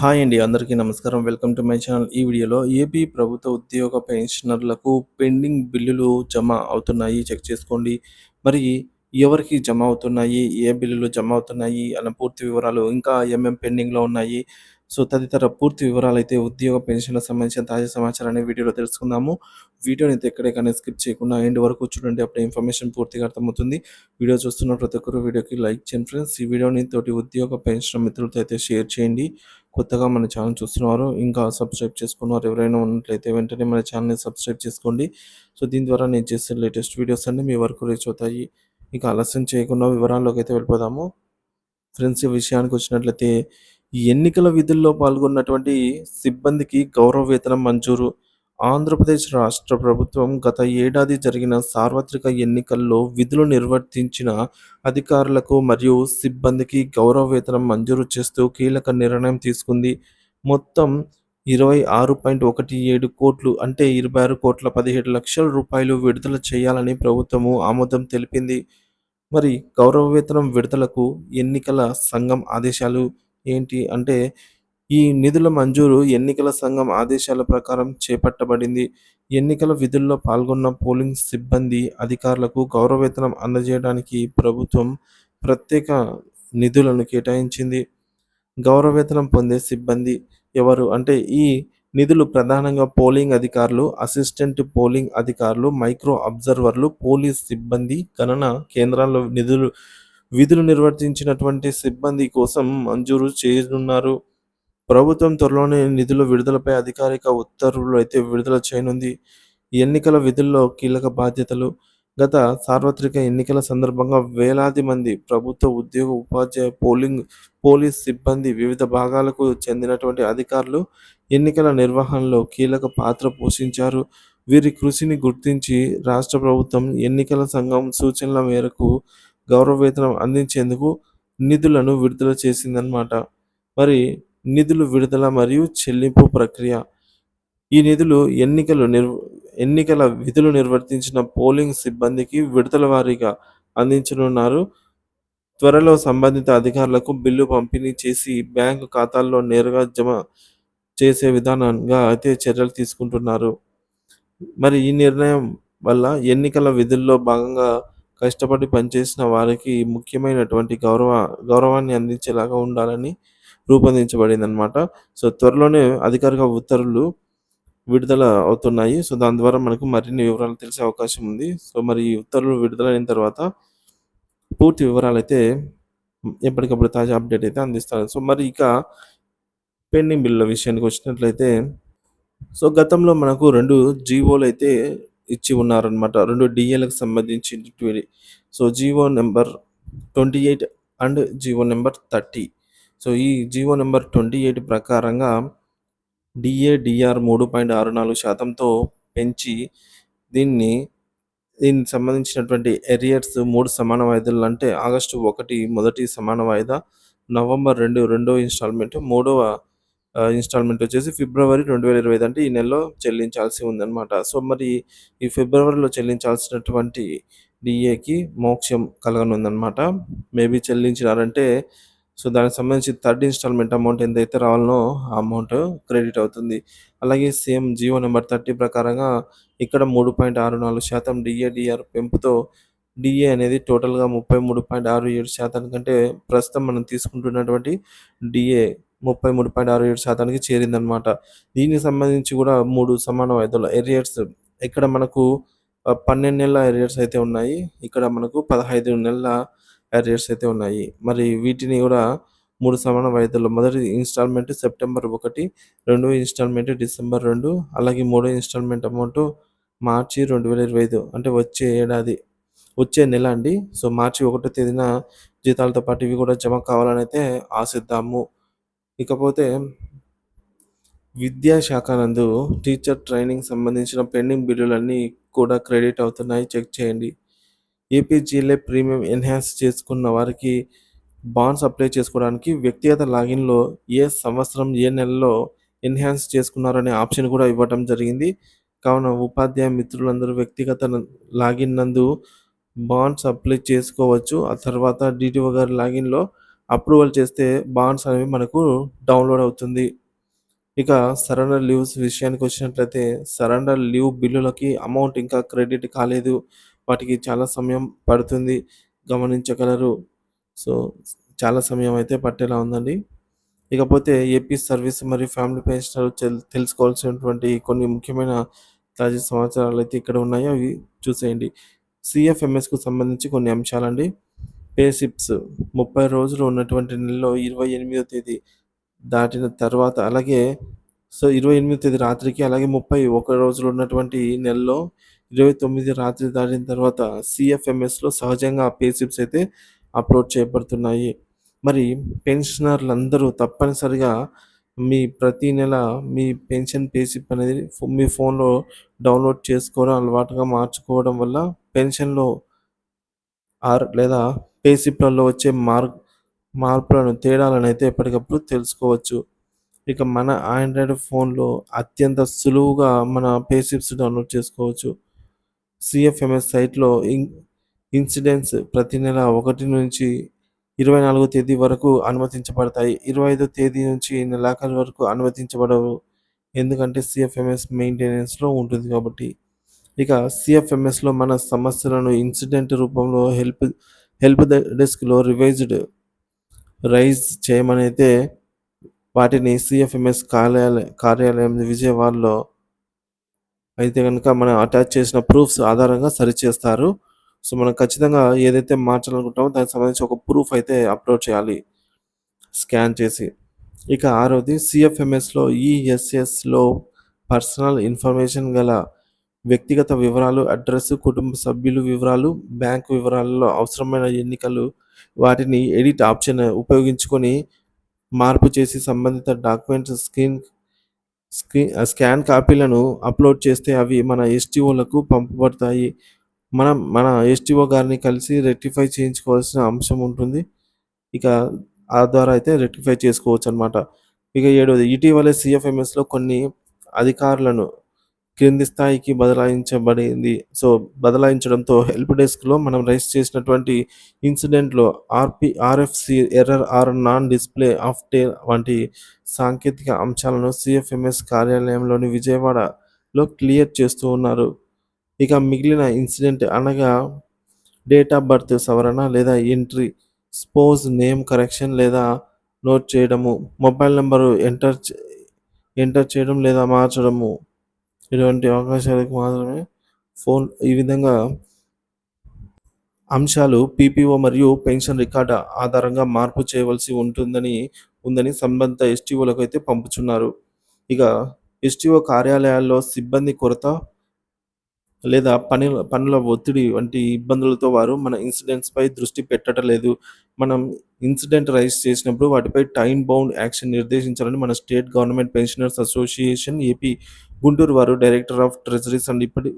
Hi అండి అందరికీ నమస్కారం. Welcome to my channel. ఈ వీడియోలో ఏపీ ప్రభుత్వ ఉద్యోగ పెన్షనర్లకు పెండింగ్ బిల్లులు జమ అవుతున్నాయి. చెక్ చేసుకోండి. మరి ఎవరికి జమ అవుతున్నాయి? ఏ బిల్లులు జమ అవుతున్నాయి? అన్న పూర్తి వివరాలు ఇంకా ఏమేం పెండింగ్లో ఉన్నాయి? సో తదితర పూర్తి వివరాలు అయితే ఉద్యోగ పెన్షన్లకు సంబంధించిన తాజా సమాచారాన్ని వీడియోలో తెలుసుకుందాము. వీడియోని అయితే ఎక్కడెక్కడ స్కిప్ చేయకుండా ఎండ్ వరకు చూడండి. అప్పుడు ఇన్ఫర్మేషన్ పూర్తిగా అర్థమవుతుంది. వీడియో చూస్తున్న ప్రతి ఒక్కరు వీడియోకి లైక్ చేయండి ఫ్రెండ్స్. ఈ వీడియోని తోటి ఉద్యోగ పెన్షన్ మిత్రులతో అయితే షేర్ చేయండి. కొత్తగా మన ఛానల్ చూస్తున్నారు ఇంకా సబ్స్క్రైబ్ చేసుకున్నారు ఎవరైనా ఉన్నట్లయితే వెంటనే మన ఛానల్ని సబ్స్క్రైబ్ చేసుకోండి. సో దీని ద్వారా నేను చేసే లేటెస్ట్ వీడియోస్ అన్నీ మీ వరకు రీచ్ అవుతాయి. ఇక ఆలస్యం చేయకుండా వివరాల్లోకి అయితే వెళ్ళిపోదాము. ఫ్రెండ్స్ ఈ విషయానికి వచ్చినట్లయితే ఎన్నికల విధుల్లో పాల్గొన్నటువంటి సిబ్బందికి గౌరవ వేతనం మంజూరు. ఆంధ్రప్రదేశ్ రాష్ట్ర ప్రభుత్వం గత ఏడాది జరిగిన సార్వత్రిక ఎన్నికల్లో విధులు నిర్వర్తించిన అధికారులకు మరియు సిబ్బందికి గౌరవ వేతనం మంజూరు చేస్తూ కీలక నిర్ణయం తీసుకుంది. మొత్తం ఇరవై ఆరు పాయింట్ ఒకటి ఏడు కోట్లు అంటే ఇరవై ఆరు కోట్ల పదిహేడు లక్షల రూపాయలు విడుదల చేయాలని ప్రభుత్వము ఆమోదం తెలిపింది. మరి గౌరవ వేతనం విడుదలకు ఎన్నికల సంఘం ఆదేశాలు ఏంటి? అంటే ఈ నిధుల మంజూరు ఎన్నికల సంఘం ఆదేశాల ప్రకారం చేపట్టబడింది. ఎన్నికల విధుల్లో పాల్గొన్న పోలింగ్ సిబ్బంది అధికారులకు గౌరవవేతనం అందజేయడానికి ప్రభుత్వం ప్రత్యేక నిధులను కేటాయించింది. గౌరవవేతనం పొందే సిబ్బంది ఎవరు? అంటే ఈ నిధులు ప్రధానంగా పోలింగ్ అధికారులు అసిస్టెంట్ పోలింగ్ అధికారులు మైక్రో అబ్జర్వర్లు పోలీస్ సిబ్బంది గణన కేంద్రాల్లో నిధులు విధులు నిర్వర్తించినటువంటి సిబ్బంది కోసం మంజూరు చేయనున్నారు. ప్రభుత్వం త్వరలోనే నిధుల విడుదలపై అధికారిక ఉత్తర్వులు అయితే విడుదల చేయనుంది. ఎన్నికల విధుల్లో కీలక బాధ్యతలు. గత సార్వత్రిక ఎన్నికల సందర్భంగా వేలాది మంది ప్రభుత్వ ఉద్యోగ ఉపాధ్యాయ పోలింగ్ పోలీస్ సిబ్బంది వివిధ భాగాలకు చెందినటువంటి అధికారులు ఎన్నికల నిర్వహణలో కీలక పాత్ర పోషించారు. వీరి కృషిని గుర్తించి రాష్ట్ర ప్రభుత్వం ఎన్నికల సంఘం సూచనల మేరకు గౌరవ వేతనం అందించేందుకు నిధులను విడుదల చేసిందనమాట మరి నిధులు విడుదల మరియు చెల్లింపు ప్రక్రియ. ఈ నిధులు ఎన్నికలు నిర్వ ఎన్నికల విధులు నిర్వర్తించిన పోలింగ్ సిబ్బందికి విడుదల వారీగా అందించనున్నారు. త్వరలో సంబంధిత అధికారులకు బిల్లు పంపిణీ చేసి బ్యాంకు ఖాతాల్లో నేరుగా జమ చేసే విధానంగా అయితే చర్యలు తీసుకుంటున్నారు. మరి ఈ నిర్ణయం వల్ల ఎన్నికల విధుల్లో భాగంగా కష్టపడి పనిచేసిన వారికి ముఖ్యమైనటువంటి గౌరవ గౌరవాన్ని అందించేలాగా ఉండాలని రూపొందించబడింది అనమాట సో త్వరలోనే అధికారిక ఉత్తర్వులు విడుదల అవుతున్నాయి. సో దాని ద్వారా మనకు మరిన్ని వివరాలు తెలిసే అవకాశం ఉంది. సో మరి ఈ ఉత్తర్వులు విడుదలైన తర్వాత పూర్తి వివరాలు అయితే ఎప్పటికప్పుడు తాజా అప్డేట్ అయితే అందిస్తారు. సో మరి ఇక పెండింగ్ బిల్లుల విషయానికి వచ్చినట్లయితే సో గతంలో మనకు రెండు జీవోలు అయితే ఇచ్చి ఉన్నారనమాట రెండు డిఏలకు సంబంధించి so GO number twenty eight and GO number thirty. So ఈ జీవో నెంబర్ ట్వంటీ ఎయిట్ ప్రకారంగా డిఏ డిఆర్ మూడు పాయింట్ ఆరు నాలుగు శాతంతో పెంచి దీన్ని దీనికి సంబంధించినటువంటి ఎరియర్స్ మూడు సమాన వాయిదాలు అంటే ఆగస్టు ఒకటి మొదటి సమాన వాయిదా నవంబర్ రెండు రెండో ఇన్స్టాల్మెంట్ మూడవ ఇన్స్టాల్మెంట్ వచ్చేసి ఫిబ్రవరి రెండు వేల ఇరవై ఐదు అంటే ఈ నెలలో చెల్లించాల్సి ఉందన్నమాట. సో మరి ఈ ఫిబ్రవరిలో చెల్లించాల్సినటువంటి డిఏకి మోక్షం కలగనుందన్నమాట. మేబీ చెల్లించినారంటే సో దానికి సంబంధించి థర్డ్ ఇన్స్టాల్మెంట్ అమౌంట్ ఎంతైతే రావాలనో ఆ అమౌంట్ క్రెడిట్ అవుతుంది. అలాగే సేమ్ జియో నెంబర్ థర్టీ ప్రకారంగా ఇక్కడ మూడు పాయింట్ ఆరు నాలుగు శాతం డిఏ డిఆర్ పెంపుతో డిఏ అనేది టోటల్గా ముప్పై మూడు పాయింట్ ఆరు ఏడు శాతానికంటే ప్రస్తుతం మనం తీసుకుంటున్నటువంటి డిఏ ముప్పై మూడు పాయింట్ ఆరు ఏడు శాతానికి చేరిందనమాట దీనికి సంబంధించి కూడా మూడు సమాన వాయిదాలు ఎరియర్స్ ఇక్కడ మనకు పన్నెండు నెలల ఎరియర్స్ అయితే ఉన్నాయి. ఇక్కడ మనకు పదహైదు నెలల అరియర్స్ అయితే ఉన్నాయి. మరి వీటిని కూడా మూడు సమాన వాయిదాలు మొదటి ఇన్స్టాల్మెంట్ సెప్టెంబర్ ఒకటి రెండో ఇన్స్టాల్మెంట్ డిసెంబర్ రెండు అలాగే మూడో ఇన్స్టాల్మెంట్ అమౌంట్ మార్చి రెండు వేల ఇరవై ఐదు అంటే వచ్చే ఏడాది వచ్చే నెల అండి. సో మార్చి ఒకటో తేదీన జీతాలతో పాటు ఇవి కూడా జమ కావాలని అయితే ఆశిద్దాము. ఇకపోతే విద్యాశాఖ నందు టీచర్ ట్రైనింగ్ సంబంధించిన పెండింగ్ బిల్లులన్నీ కూడా క్రెడిట్ అవుతున్నాయి. చెక్ చేయండి. ఏపీజీఎల్ఏ ప్రీమియం ఎన్హాన్స్ చేసుకున్న వారికి బాండ్స్ అప్లై చేసుకోవడానికి వ్యక్తిగత లాగిన్లో ఏ సంవత్సరం ఏ నెలలో ఎన్హాన్స్ చేసుకున్నారనే ఆప్షన్ కూడా ఇవ్వటం జరిగింది. కావున ఉపాధ్యాయ మిత్రులందరూ వ్యక్తిగత లాగిన్ నందు బాండ్స్ అప్లై చేసుకోవచ్చు. ఆ తర్వాత డిటిఓ గారి లాగిన్లో అప్రూవల్ చేస్తే బాండ్స్ అనేవి మనకు డౌన్లోడ్ అవుతుంది. ఇక సరెండర్ లీవ్స్ విషయానికి వచ్చినట్లయితే సరెండర్ లీవ్ బిల్లులకి అమౌంట్ ఇంకా క్రెడిట్ కాలేదు. వాటికి చాలా సమయం పడుతుంది గమనించగలరు. సో చాలా సమయం అయితే పట్టేలా ఉందండి. ఇకపోతే ఏపీ సర్వీస్ మరియు ఫ్యామిలీ పెన్షనర్ తెలుసుకోవాల్సినటువంటి కొన్ని ముఖ్యమైన తాజా సమాచారాలు అయితే ఇక్కడ ఉన్నాయో అవి చూసేయండి. సిఎఫ్ఎంఎస్కు సంబంధించి కొన్ని అంశాలండి. పే సిప్స్ ముప్పై రోజులు ఉన్నటువంటి నెలలో ఇరవై ఎనిమిదో తేదీ దాటిన తర్వాత అలాగే సో ఇరవై ఎనిమిదో తేదీ రాత్రికి అలాగే ముప్పై ఒక రోజులు ఉన్నటువంటి నెలలో ఇరవై తొమ్మిది రాత్రి దాటిన తర్వాత సిఎఫ్ఎంఎస్లో సహజంగా పే సిప్స్ అయితే అప్లోడ్ చేయబడుతున్నాయి. మరి పెన్షనర్లు అందరూ తప్పనిసరిగా మీ ప్రతి నెల మీ పెన్షన్ పేషిప్ అనేది ఫో- మీ ఫోన్లో డౌన్లోడ్ చేసుకోవడం అలవాటుగా మార్చుకోవడం వల్ల పెన్షన్లో ఆర్ లేదా పేషిప్లలో వచ్చే మార్ మార్పులను తేడాలను అయితే ఎప్పటికప్పుడు తెలుసుకోవచ్చు. ఇక మన ఆండ్రాయిడ్ ఫోన్లో అత్యంత సులువుగా మన పేషిప్స్ డౌన్లోడ్ చేసుకోవచ్చు. సిఎఫ్ఎంఎస్ సైట్లో ఇన్ ఇన్సిడెంట్స్ ప్రతి నెల ఒకటి నుంచి ఇరవై నాలుగో తేదీ వరకు అనుమతించబడతాయి. ఇరవై ఐదో తేదీ నుంచి నెలాఖరు వరకు అనుమతించబడవు. ఎందుకంటే సిఎఫ్ఎంఎస్ మెయింటెనెన్స్లో ఉంటుంది కాబట్టి. ఇక సిఎఫ్ఎంఎస్లో మన సమస్యలను ఇన్సిడెంట్ రూపంలో హెల్ప్ హెల్ప్ డెస్క్లో రివైజ్డ్ రైజ్ చేయమనైతే వాటిని సిఎఫ్ఎంఎస్ కార్యాలయ కార్యాలయం విజయవాడలో అయితే కనుక మనం అటాచ్ చేసిన ప్రూఫ్స్ ఆధారంగా సరిచేస్తారు. సో మనం ఖచ్చితంగా ఏదైతే మార్చాలనుకుంటామో దానికి సంబంధించి ఒక ప్రూఫ్ అయితే అప్లోడ్ చేయాలి. స్కాన్ చేసి. ఇక ఆరోది సిఎఫ్ఎంఎస్లో ఈఎస్ఎస్లో పర్సనల్ ఇన్ఫర్మేషన్ గల వ్యక్తిగత వివరాలు అడ్రస్ కుటుంబ సభ్యులు వివరాలు బ్యాంక్ వివరాలలో అవసరమైన ఎన్నికలు వాటిని ఎడిట్ ఆప్షన్ ఉపయోగించుకొని మార్పు చేసి సంబంధిత డాక్యుమెంట్స్ స్క్రీన్ స్క్రీన్ స్కాన్ కాపీలను అప్లోడ్ చేస్తే అవి మన ఎస్టీఓలకు పంపబడతాయి. మనం మన ఎస్టీఓ గారిని కలిసి రెక్టిఫై చేయించుకోవాల్సిన అంశం ఉంటుంది. ఇక ఆ ద్వారా అయితే రెక్టిఫై చేసుకోవచ్చు అనమాట ఇక ఏడవది ఇటీవలే సిఎఫ్ఎంఎస్లో కొన్ని అధికారులను క్రింది స్థాయికి బదలాయించబడింది. సో బదలాయించడంతో హెల్ప్ డెస్క్లో మనం రైస్ చేసినటువంటి ఇన్సిడెంట్లో RP RFC error or non display of టే వంటి సాంకేతిక అంశాలను సిఎఫ్ఎంఎస్ కార్యాలయంలోని విజయవాడలో క్లియర్ చేస్తూ ఉన్నారు. ఇక మిగిలిన ఇన్సిడెంట్ అనగా డేట్ ఆఫ్ బర్త్ సవరణ లేదా ఎంట్రీ స్పోజ్ నేమ్ కరెక్షన్ లేదా నోట్ చేయడము మొబైల్ నెంబరు ఎంటర్ చే- ఎంటర్ చేయడం లేదా మార్చడము. ఇటువంటి అవకాశాలకు మాత్రమే ఫోన్ ఈ విధంగా అంశాలు పీపీఓ మరియు పెన్షన్ రికార్డ్ ఆధారంగా మార్పు చేయవలసి ఉంటుందని ఉందని సంబంధిత ఎస్టీఓలకు అయితే పంపుచున్నారు. ఇక ఎస్టీఓ కార్యాలయాల్లో సిబ్బంది కొరత లేదా పని పనుల ఒత్తిడి వంటి ఇబ్బందులతో వారు మన ఇన్సిడెంట్స్ పై దృష్టి పెట్టడం లేదు మనం ఇన్సిడెంట్ రైజ్ చేసినప్పుడు వాటిపై టైం బౌండ్ యాక్షన్ నిర్దేశించాలని మన state government pensioners association AP Guntur వారు డైరెక్టర్ ఆఫ్ ట్రెజరీస్ అండ్ ఇప్పటి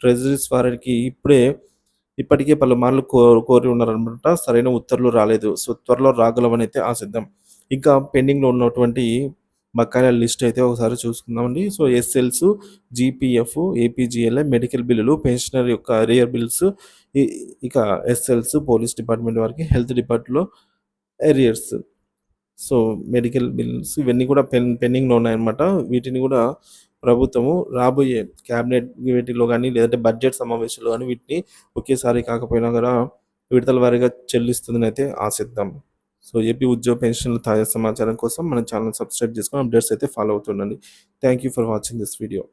ట్రెజరీస్ వారికి ఇప్పుడే ఇప్పటికే పలుమార్లు కో కోరి ఉన్నారనమాట సరైన ఉత్తర్వులు రాలేదు. సో త్వరలో రాగలవని అయితే ఆశిద్దాం. ఇంకా పెండింగ్లో ఉన్నటువంటి బకాయిల లిస్ట్ అయితే ఒకసారి చూసుకుందామండి. So SLs GPF APGLI medical బిల్లులు పెన్షనర్ యొక్క అరియర్ బిల్స్ ఇక ఎస్ఎల్స్ పోలీస్ డిపార్ట్మెంట్ వారికి హెల్త్ డిపార్ట్లో ఎరియర్స్ సో మెడికల్ బిల్స్ ఇవన్నీ కూడా పెన్ పెండింగ్లో ఉన్నాయన్నమాట. వీటిని కూడా ప్రభుత్వము రాబోయే క్యాబినెట్ వీటిలో కానీ లేదంటే బడ్జెట్ సమావేశంలో కానీ వీటిని ఒకేసారి కాకపోయినా కూడా విడతల వారీగా చెల్లిస్తుందని అయితే ఆశిద్దాం. సో ఏపీ ఉద్యోగ పెన్షన్ల తాజా సమాచారం కోసం మన ఛానల్ సబ్స్క్రైబ్ చేసుకొని అప్డేట్స్ అయితే follow అవుతుండండి. Thank you for watching this video